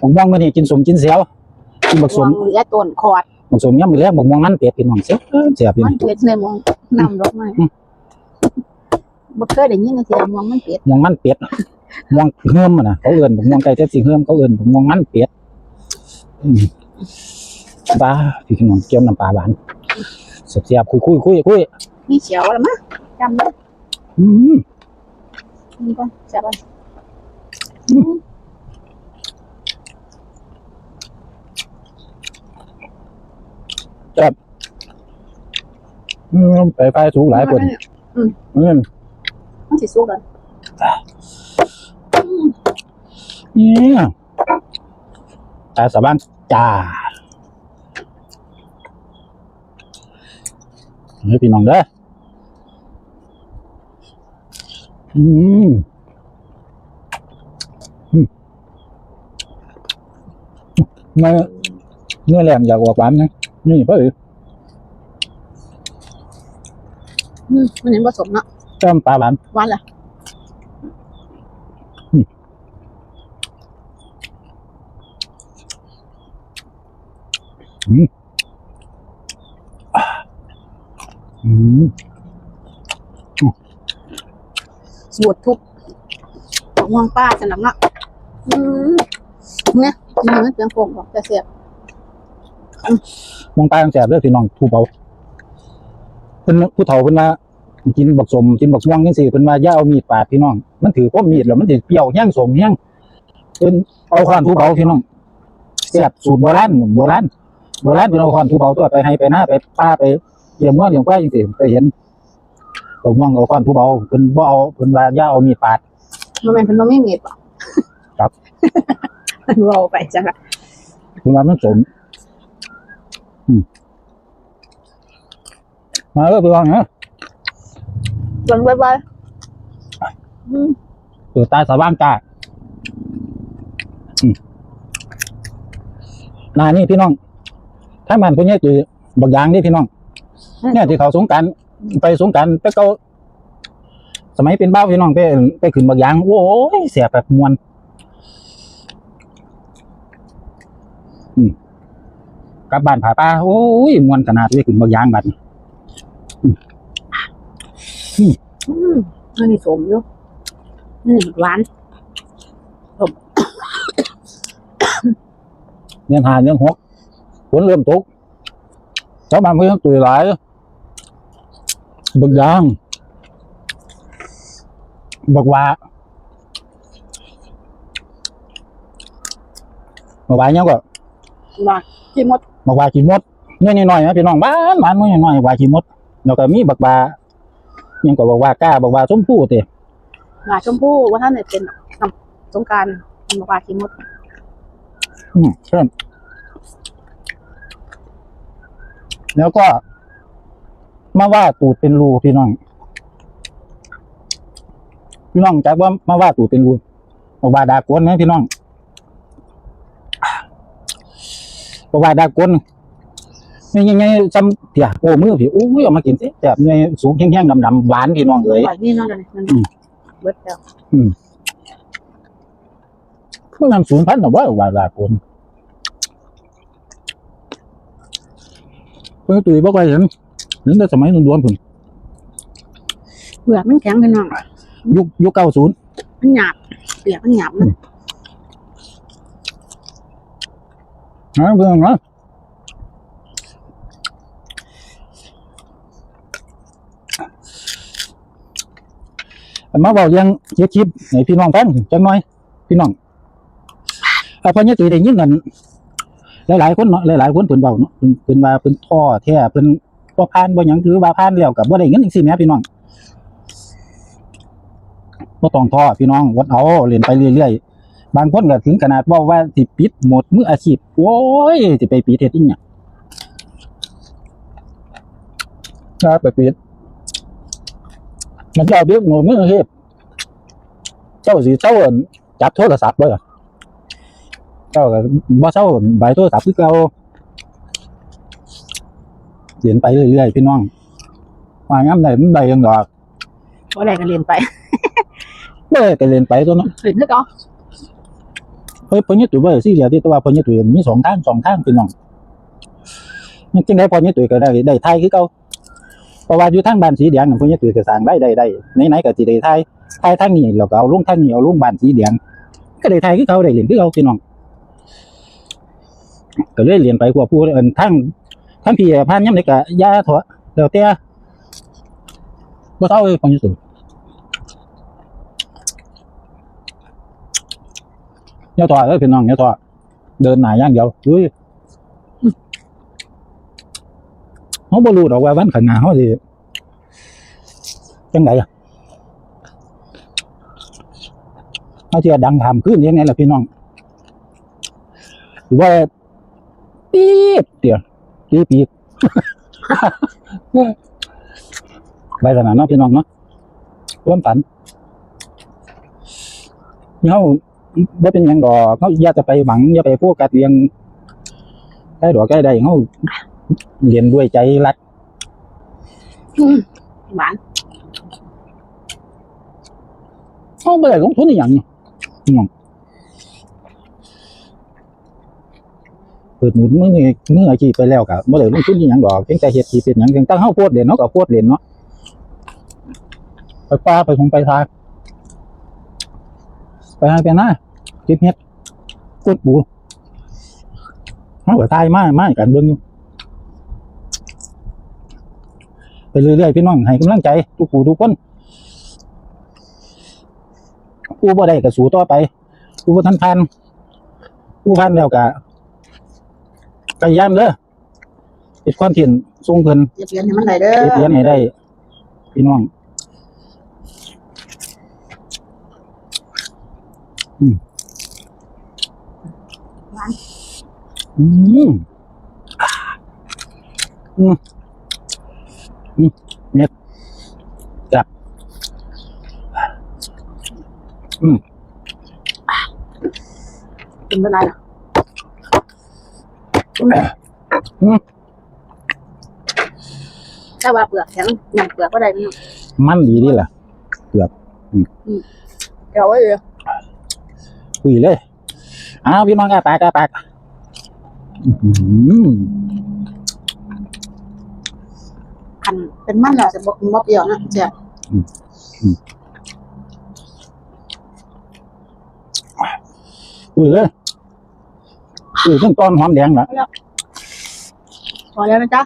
ผมม่วงมื้อนี้กินสมกินเสียวกินบักสวมงเหลือต้นคอดบักสมยำมื้อแรกบักม่วงนั้นเป็ดพี่น้องเสียเสียพี่มัน้นองเป็ดเลยมองนำดอกไม้อืมบ่เคยได้ยินเลยสิมองมันเป็ดม่วงมันเป็ดม่วงเฮิมอะนะเขาเอิ้นบักม่วงไก่แต่สิเฮิมเขาเอิ้นบักม่วงมันเป็ดอืมปลาพี่น้องเกี่ยวน้ำปลาหวานเสียบๆคุยคุยคุยคุยมีเขียวแล้วมั้ยจำได้อืมนี่ก่อนจับมันอืม ไปไฟสูงหลายคนอืมมันสิสุกแล้วนี่ตาสะบ้านจ้าเฮ้ยพี่น้องเด้ออืมอืมเนื้อเนื้อแหลมอยากออกหวานนะ นี่เพื่ออืมมันเห็นผสมเนาะเติมปลาหวานหวานล่ะอืมสูตรทุบของม่วงป้าสนับเนาะอืมเนี่ยนี่มันเป็นโป่งบอกแต่เสียบ มองปลาจังแสบเด้อพี่น้องผู้เบาเพิ่นผู้เฒ่าเพิ่นว่ากินบักสมกินบักม่วงจังซี่เพิ่นว่าอย่าเอามีดปาดพี่น้อง มันถือพวกมีดแล้วมันสิเปรี้ยวแห้งสมแห้งเพิ่นเอาค้อนผู้เบาพี่น้องแซ่บสูตรโบราณโบราณโบราณเป็นเอาค้อนผู้เบาตัวไปให้ไปหน้าไปป้าไปเยี่ยมว่าเยี่ยมป้าจังซี่ไปเห็นบักม่วงเอาค้อนผู้เบาเพิ่นบ่เอาเพิ่นว่าอย่าเอามีดปาดมันเป็นเพิ่นบ่มีเม็ดป่ะครับมันเว้าไปจังละเพิ่นว่ามันสมอื มมาเด้อพี่น้องเนาะจนไว้ๆอืมเปิดตาสว่างจ้าอืมนานี่พี่น้อง ถ้ามันพวกนี้คือบักอยางนี่พี่น้อง เนี่ยที่เขาสงกรารไปสงกรารไปเขาสมัยเป็นเบ้าพี่น้องไปไปขึ้นบักอยาง โอ้ยเสียแบบมวน อืม กลับบ้านผาป้าโอ้ยมวนขนาดไปขึ้นบักอยางบัดนี้อืมอันนี้สมอยู่นี่หวานเงี้ยหาเงี้ยหกฝนเริ่มตกชาวบ้านเมืองตุยหลายบักอยางบักว่าบักว่าเนี่ยงก็หวานกินหมดบักว่าขี้มดเงี้ยน้อยๆนะพี่น้องบ้านบ้านเงี้ยน้อยๆว่าขี้มดแล้วก็มีบักว่ายังก็บักว่ากล้าบักว่าส้มผู้เตะหวานชมพู่ว่าท่านเนี่ยเป็นน้ำสงกรารมันบอกว่ากินหมด อืมเพิ่มแล้วก็มาว่าตูดเป็นรูพี่น้องพี่น้องจักว่ามาว่าตูดเป็นรูบอกว่าดากวนนะพี่น้อง บอกว่าดากวนนี่ยังไงจำเถี่ยโอ้มือพี่โอ้ยเอามากินสิแบบในสูงแห้งๆดำๆหวานพี่น้องเอ้ยหวานนี่เนาะเดี๋ยวนี้มันอืมเบิดแล้วเมื่อนำศูนย์พันแต่ว่าว่าดากวนเพิ่งตุยบอกว่าเห็นเห็นแต่สมัยนุ่นดวนผมเปลือกมันแข็งพี่น้องยุคยุคเก้าศูนย์มันหยาบเปลือกมันหยาบนะ นะเพื่อนนะมาบอกยังเช็คคลิปให้พี่น้องฟังจังหน่อย พี่น้องเอาพอเนี่ยตุยได้ยินกันหลายๆคนเนาะหลายๆคนเพิ่นเว้าเนาะเพิ่นเพิ่นว่าเพิ่นท่อแท้เพิ่นบ่ผ่านบ่หยังคือว่าผ่านแล้วก็บ่ได้เงินจังซี่แหมพี่น้องบ่ต้องท้อพี่น้องวัดเอาเล่นไปเรื่อยๆ บางคนก็ถึงขนาดเว้าว่าสิปิดหมดมืออาชีพโอ้ยสิไปปิดเฮ็ดอีหยังนะไปปิดมันจะเอาเรียกหมดมืออาชีพเจ้าสิเจ้าอั่นจับโทรศัพท์บ่ล่ะเจ้าก็บ่เจ้าใบโทรศัพท์คือเก่าเรียนไปเรื่อยๆพี่น้องว่างามได้มันได้ยังดอกว่าอะไรก็เรียนไปเด้อก็เรียนไปตัวเนาะเรียนนึกเอา เฮ้ยพอเนี่ยตุ๋ยว่าสี่เหลี่ยมที่ตัวพอเนี่ยตุ๋ยมีสองทางสองทางพี่น้องมันจริงได้พอเนี่ยตุ๋ยก็ได้ได้ไทยคือเก่าเพราะว่าอยู่ทางบ้านสีแดงน่ะพอเนี่ยตุ๋ยก็สร้างได้ได้ได้ไหนๆก็สิได้ไทยไทยทางนี้แล้วก็เอาลงทางนี้เอาลงบ้านสีแดงก็ได้ไทยคือเก่าได้เหรียญคือเก่าพี่น้องก็เลยเรียนไปกว่าผู้เอิ้นทางทางพี่ผ่านยามใดก็ย่าเถอะแล้วแต่บ่เท่าเลยพอเนี่ยตุ๋ย เนี่ยต่อเอ้ยพี่น้องเนี่ยต่อเดินหนาย่างเดียวอุ้ยเขาบ่รู้ดอกว่าวันข้างหนาเขาสิจังไดอะเขาจะดังทำขึ้นยังไงล่ะพี่น้องหรือว่าปี๊บเดี๋ยวปี๊บปี๊บไปขนาดเนาะพี่น้องเนาะร่วมฝันเขาบ่เป็นหยังดอกเขาอย่าจะไปหวังอย่าไปโฟกัสเรียงได้ดอกได้ได้เขาเรียนด้วยใจรักอืมหวานเขาไม่ได้ลงทุนอหย่างนี้พี่น้องเปิดหมุนมือนี่มืออาชีพไปแล้วกับบ่ได้ลงทุนอหย่างดอกเพียงแต่เฮ็ดที่เป็นหยังเพียงแต่เฮาโพดเรียนเนาะก็โพดเรียนเนาะไปป้าไปคงไปทาง ไปหาไปหน้าเก็บเฮ็ดกดปูเฮาก็ทายมามาให้กันเบิ่งอยู่ไปเรื่อยๆพี่น้องให้กำลังใจทุกผู้ทุกคนกูบ่ได้ก็สู้ต่อไปกูบ่ทันพันกูพันแล้วก็พยายามเด้อเฮ็ดคอนเทนต์ส่งเพิ่นเจ็บเรียนให้มันได้เด้อเฮ็ดเรียนให้ได้ พี่น้อง อืม หวานอืมอืมอืมเนี่ยจับกินเป็นไรล่ะถ้าว่าเปลือกแข็งยำเปลือกก็ได้พี่น้องมันดีดีล่ะเดี๋ยวไว้เลย คุยเลยอ้าวพี่น้องกาปากกาปากอื้อหือคันเป็นมันแล้วจะบอกบ่เปรี้ยวนะเจ้าคุยเลยคุยเรื่องต้นหอมแดงล่ะพอแล้วนะจ๊ะ